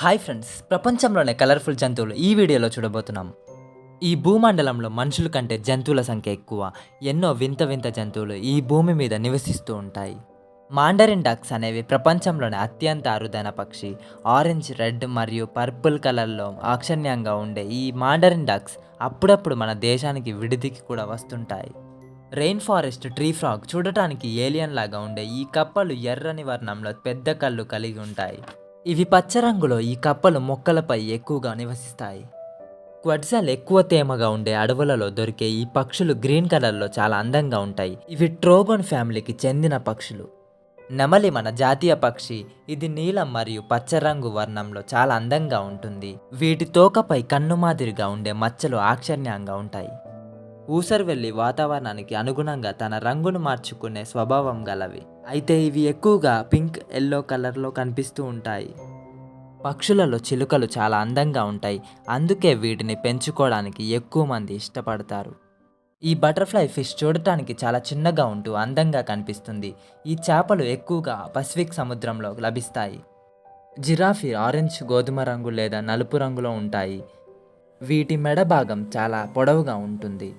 Hi friends ప్రపంచంలోనే colourful జంతువులు ఈ వీడియోలో చూడబోతున్నాం. ఈ భూమండలంలో మనుషుల కంటే జంతువుల సంఖ్య ఎక్కువ ఎన్నో వింత వింత జంతువులు ఈ భూమి మీద నివసిస్తూ ఉంటాయి. మాండరిన్ డక్స్ అనేవి ప్రపంచంలోనే అత్యంత అరుదైన పక్షి. ఆరెంజ్ రెడ్ మరియు పర్పుల్ కలర్లో ఆక్షణ్యంగా ఉండే ఈ మాండరిన్ డక్స్ అప్పుడప్పుడు మన దేశానికి విడిదికి కూడా వస్తుంటాయి. రెయిన్ ఫారెస్ట్ ట్రీ ఫ్రాగ్ చూడటానికి ఏలియన్ లాగా ఉండే ఈ కప్పలు ఎర్రని వర్ణంలో పెద్ద కళ్ళు కలిగి ఉంటాయి. ఇవి పచ్చ రంగులో ఈ కప్పలు మొక్కలపై ఎక్కువగా నివసిస్తాయి. క్వడ్జల్ ఎక్కువ తేమగా ఉండే అడవులలో దొరికే ఈ పక్షులు గ్రీన్ కలర్లో చాలా అందంగా ఉంటాయి. ఇవి ట్రోగోన్ ఫ్యామిలీకి చెందిన పక్షులు. నెమలి మన జాతీయ పక్షి. ఇది నీలం మరియు పచ్చ రంగు వర్ణంలో చాలా అందంగా ఉంటుంది. వీటి తోకపై కన్ను మాదిరిగా ఉండే మచ్చలు ఆక్షణ్యంగా ఉంటాయి. ఊసరవెల్లి వాతావరణానికి అనుగుణంగా తన రంగును మార్చుకునే స్వభావం గలవి. అయితే ఇవి ఎక్కువగా పింక్ ఎల్లో కలర్లో కనిపిస్తూ ఉంటాయి. పక్షులలో చిలుకలు చాలా అందంగా ఉంటాయి. అందుకే వీటిని పెంచుకోవడానికి ఎక్కువ మంది ఇష్టపడతారు. ఈ బటర్ఫ్లై ఫిష్ చూడటానికి చాలా చిన్నగా ఉంటూ అందంగా కనిపిస్తుంది. ఈ చేపలు ఎక్కువగా పసిఫిక్ సముద్రంలో లభిస్తాయి. జిరాఫీ ఆరెంజ్ గోధుమ రంగు లేదా నలుపు రంగులో ఉంటాయి. వీటి మెడ భాగం చాలా పొడవుగా ఉంటుంది.